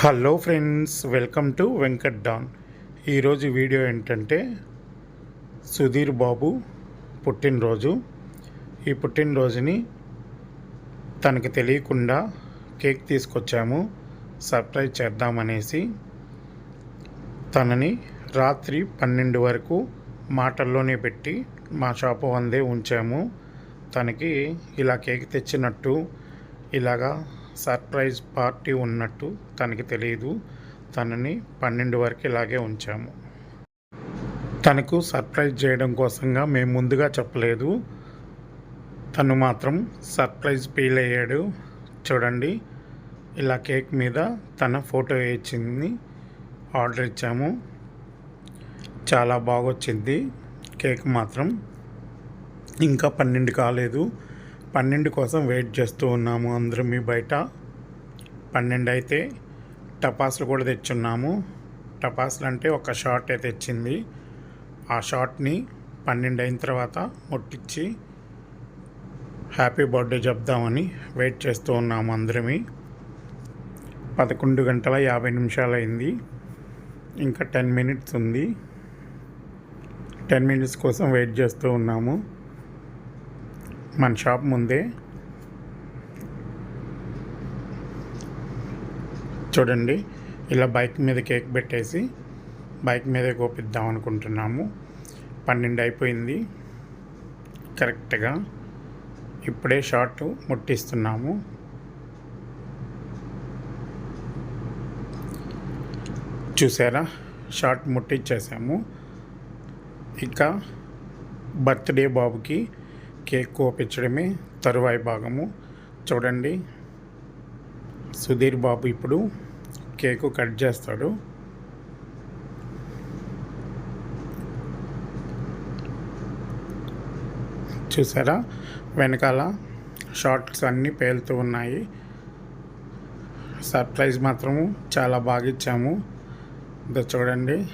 Hello friends welcome to Venkat Don. ఈరోజు video ఏంటంటే సుధీర్ బాబు పుట్టినరోజు. ఈ పుట్టినరోజుని తనకి తెలియకుండా కేక్ తీసుకొచ్చాము సర్ప్రైజ్ చేద్దామనేసి. తనని రాత్రి పన్నెండు వరకు మాటల్లోనే పెట్టి మా షాపు వందే ఉంచాము. తనకి ఇలా కేక్ తెచ్చినట్టు ఇలాగా సర్ప్రైజ్ పార్టీ ఉన్నట్టు తనకి తెలియదు. తనని పన్నెండు వరకు ఇలాగే ఉంచాము. తనకు సర్ప్రైజ్ చేయడం కోసంగా మేము ముందుగా చెప్పలేదు. తను మాత్రం సర్ప్రైజ్ ఫీల్ అయ్యాడు. చూడండి ఇలా కేక్ మీద తన ఫోటో ఇచ్చింది ఆర్డర్ ఇచ్చాము. చాలా బాగొచ్చింది. కేక్ మాత్రం ఇంకా పన్నెండు కాలేదు. పన్నెండు కోసం వెయిట్ చేస్తూ ఉన్నాము అందరం మీ బయట. పన్నెండు అయితే టపాసులు కూడా తెచ్చున్నాము. టపాసులు అంటే ఒక షార్ట్ అయితే తెచ్చింది. ఆ షార్ట్ని పన్నెండు అయిన తర్వాత ముట్టించి హ్యాపీ బర్త్డే చెప్దామని వెయిట్ చేస్తూ ఉన్నాము అందరమీ. పదకొండు గంటల యాభై నిమిషాలు అయింది ఇంకా టెన్ మినిట్స్ ఉంది. టెన్ మినిట్స్ కోసం వెయిట్ చేస్తూ ఉన్నాము. మన షాప్ ముందే. చూడండి ఇలా బైక్ మీద కేక్ పెట్టేసి బైక్ మీదే కోపిద్దాం అనుకుంటున్నాము. పన్నెండు అయిపోయింది. కరెక్ట్గా ఇప్పుడే షార్ట్ ముట్టిస్తున్నాము. చూసారా? షార్ట్ ముట్టించేసాము ఇంకా బర్త్డే బాబుకి కేక్ కోపించడమే తరువాయి భాగము. చూడండి. సుధీర్ బాబు ఇప్పుడు కేకు కట్ చేస్తాడు. చూసారా? వెనకాల షార్ట్స్ అన్నీ పేలుతూ ఉన్నాయి. సర్ప్రైజ్ మాత్రము చాలా బాగా ఇచ్చాము. చూడండి.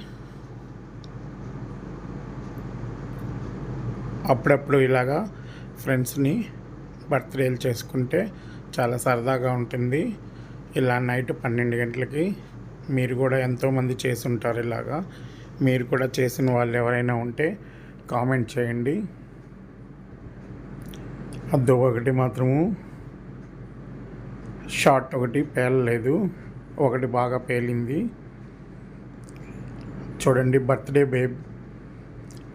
అప్పుడప్పుడు ఇలాగా ఫ్రెండ్స్ని బర్త్డేలు చేసుకుంటే చాలా సరదాగా ఉంటుంది. ఇలా నైట్ పన్నెండు గంటలకి మీరు కూడా ఎంతోమంది చేసి ఉంటారు ఇలాగా. మీరు కూడా చేసిన వాళ్ళు ఎవరైనా ఉంటే కామెంట్ చేయండి. అద్దు ఒకటి మాత్రము. షార్ట్ ఒకటి పేలలేదు. ఒకటి బాగా పేలింది. చూడండి బర్త్డే బేబీ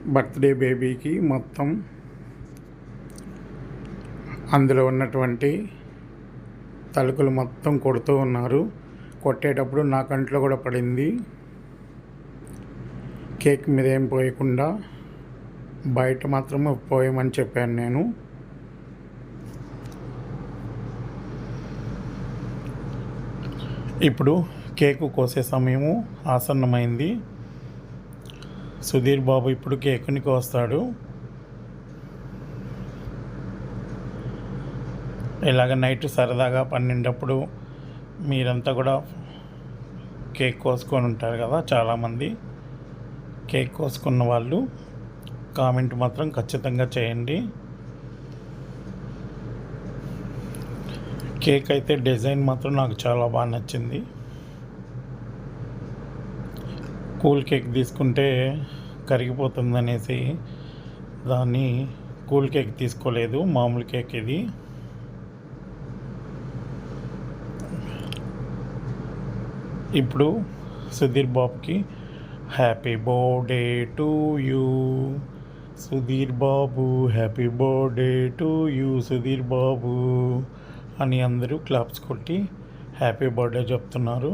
బర్త్డే బేబీకి మొత్తం అందులో ఉన్నటువంటి తలుకులు మొత్తం కొడుతూ ఉన్నారు. కొట్టేటప్పుడు నా కంట్లో కూడా పడింది. కేక్ మీద ఏం పోయకుండా బయట మాత్రమే పోయమని చెప్పాను నేను. ఇప్పుడు కేకు కోసే సమయము ఆసన్నమైంది. సుధీర్ బాబు ఇప్పుడు కేకుని కోస్తాడు ఇలాగ నైట్ సరదాగా పన్నెండప్పుడు మీరంతా కూడా కేక్ కోసుకొని ఉంటారు కదా చాలామంది. కేక్ కోసుకున్న వాళ్ళు కామెంట్ మాత్రం ఖచ్చితంగా చేయండి. కేక్ అయితే డిజైన్ మాత్రం నాకు చాలా బాగా నచ్చింది. కూల్ కేక్ తీసుకుంటే కరిగిపోతుందనేసి దాన్ని కూల్ కేక్ తీసుకోలేదు మామూలు కేక్ ఇది. ఇప్పుడు సుధీర్ బాబుకి happy birthday to you. Sudheer Babu happy birthday to you Sudheer Babu అని అందరూ క్లాప్స్ కొట్టి హ్యాపీ బర్త్డే చెప్తున్నారు.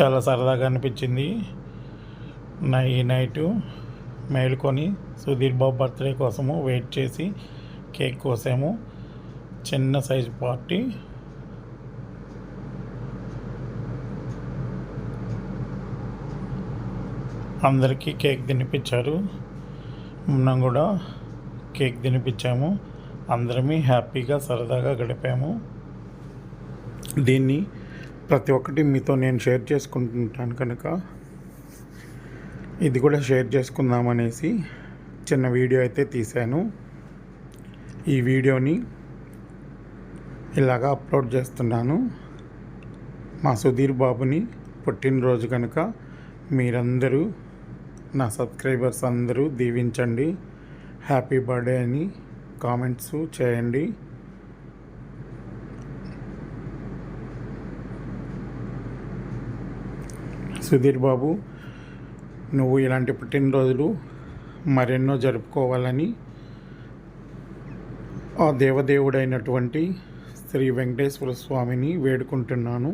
చాలా సరదాగా అనిపించింది. నై నైటు మేలుకొని సుధీర్ బాబు బర్త్డే కోసము వెయిట్ చేసి కేక్ కోసాము. చిన్న సైజు పార్టీ. అందరికీ కేక్ తినిపించారు. మనం కూడా కేక్ తినిపించాము. అందరమీ హ్యాపీగా సరదాగా గడిపాము. దీన్ని ప్రతి ఒక్కటి మీతో నేను షేర్ చేసుకుంటుంటాను కనుక. ఇది కూడా షేర్ చేసుకుందామనేసి చిన్న వీడియో అయితే తీశాను. ఈ వీడియోని ఇలాగా అప్లోడ్ చేస్తున్నాను. మా సుధీర్ బాబుని పుట్టినరోజు కనుక మీరందరూ నా సబ్స్క్రైబర్స్ అందరూ దీవించండి. హ్యాపీ బర్త్డే అని కామెంట్స్ చేయండి. సుధీర్ బాబు నువ్వు ఇలాంటి పుట్టినరోజులు మరెన్నో జరుపుకోవాలని ఆ దేవదేవుడైనటువంటి శ్రీ వెంకటేశ్వర స్వామిని వేడుకుంటున్నాను.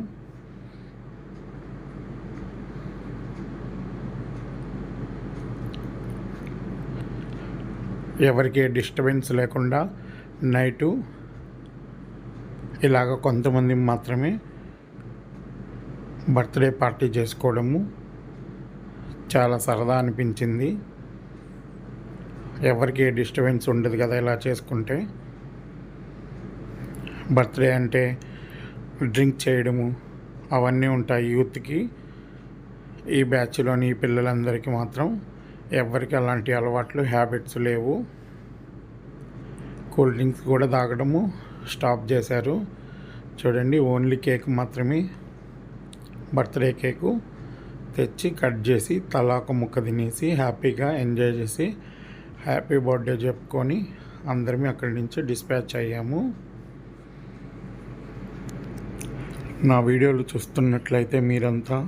ఎవరికి డిస్టర్బెన్స్ లేకుండా నైటు ఇలాగ కొంతమంది మాత్రమే బర్త్డే పార్టీ చేసుకోవడము చాలా సరదా అనిపించింది. ఎవరికి డిస్టర్బెన్స్ ఉండదు కదా ఇలా చేసుకుంటే. బర్త్డే అంటే డ్రింక్ చేయడము అవన్నీ ఉంటాయి యూత్కి. ఈ బ్యాచ్లోని ఈ పిల్లలందరికీ మాత్రం ఎవరికి అలాంటి అలవాట్లు హ్యాబిట్స్ లేవు. కూల్ డ్రింక్స్ కూడా తాగడము స్టాప్ చేశారు. చూడండి ఓన్లీ కేక్ మాత్రమే బర్త్డే కేకు తెచ్చి కట్ చేసి తలాకు ముక్క తినేసి హ్యాపీగా ఎంజాయ్ చేసి హ్యాపీ బర్త్డే చెప్పుకొని అందరమే అక్కడి నుంచి డిస్పాచ్ అయ్యాము. నా వీడియోలు చూస్తున్నట్లయితే మీరంతా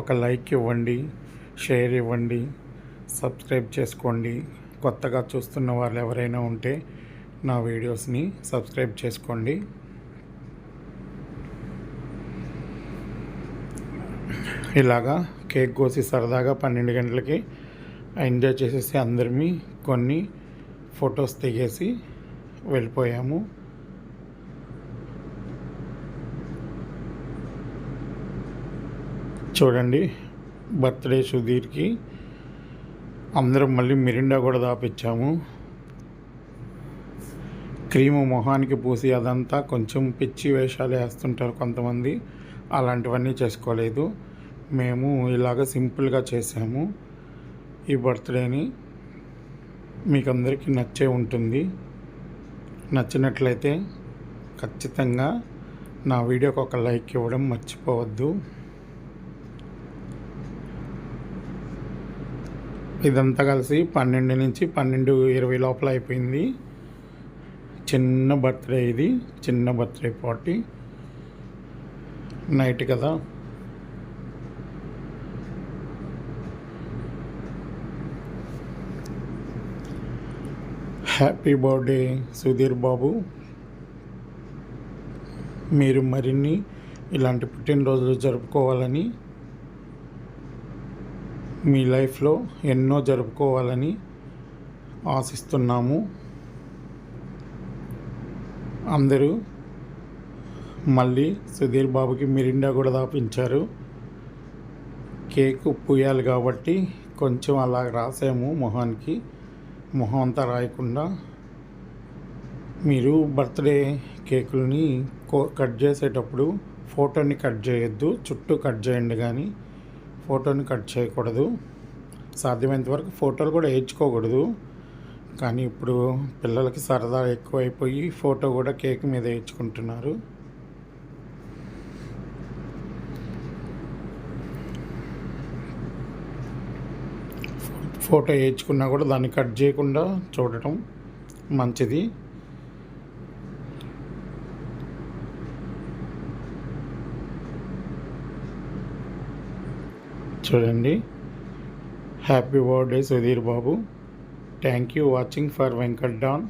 ఒక లైక్ ఇవ్వండి షేర్ ఇవ్వండి సబ్స్క్రైబ్ చేసుకోండి. కొత్తగా చూస్తున్న వాళ్ళు ఎవరైనా ఉంటే నా వీడియోస్ని సబ్స్క్రైబ్ చేసుకోండి. ఇలాగా కేక్ కోసి సరదాగా పన్నెండు గంటలకి ఎంజాయ్ చేసేసి అందరిమి కొన్ని ఫొటోస్ దిగేసి వెళ్ళిపోయాము. చూడండి బర్త్డే సుధీర్కి అందరం మళ్ళీ మిరిండా కూడా దాపిచ్చాము. క్రీము మొహానికి పూసి అదంతా కొంచెం పిచ్చి వేషాలు వేస్తుంటారు కొంతమంది. అలాంటివన్నీ చేసుకోలేదు. మేము ఇలాగ సింపుల్గా చేసాము. ఈ బర్త్డేని మీకు అందరికీ నచ్చే ఉంటుంది. నచ్చినట్లయితే ఖచ్చితంగా నా వీడియోకి ఒక లైక్ ఇవ్వడం మర్చిపోవద్దు. ఇదంతా కలిసి పన్నెండు నుంచి పన్నెండు ఇరవై లోపల అయిపోయింది. చిన్న బర్త్డే ఇది. చిన్న బర్త్డే పార్టీ. నైట్ కదా. Happy birthday Sudheer Babu. మీరు మరిన్ని ఇలాంటి పుట్టినరోజులు జరుపుకోవాలని మీ లైఫ్లో ఎన్నో జరుపుకోవాలని ఆశిస్తున్నాము. అందరూ మళ్ళీ సుధీర్ బాబుకి మిరిండా కూడా దాపించారు. కేక్ పూయాలి కాబట్టి కొంచెం అలా రాసాము మొహానికి. మొహం అంతా రాయకుండా మీరు బర్త్డే కేకులని కట్ చేసేటప్పుడు ఫోటోని కట్ చేయొద్దు చుట్టూ కట్ చేయండి కానీ ఫోటోని కట్ చేయకూడదు. సాధ్యమైనంత వరకు ఫోటోలు కూడా వేయించుకోకూడదు. కానీ ఇప్పుడు పిల్లలకి సరదా ఎక్కువైపోయి ఫోటో కూడా కేక్ మీద వేయించుకుంటున్నారు. ఫోటో వేయించుకున్నా కూడా దాన్ని కట్ చేయకుండా చూడటం మంచిది. చూడండి. Happy birthday Sudheer Babu. Thank you watching for Venkat Don.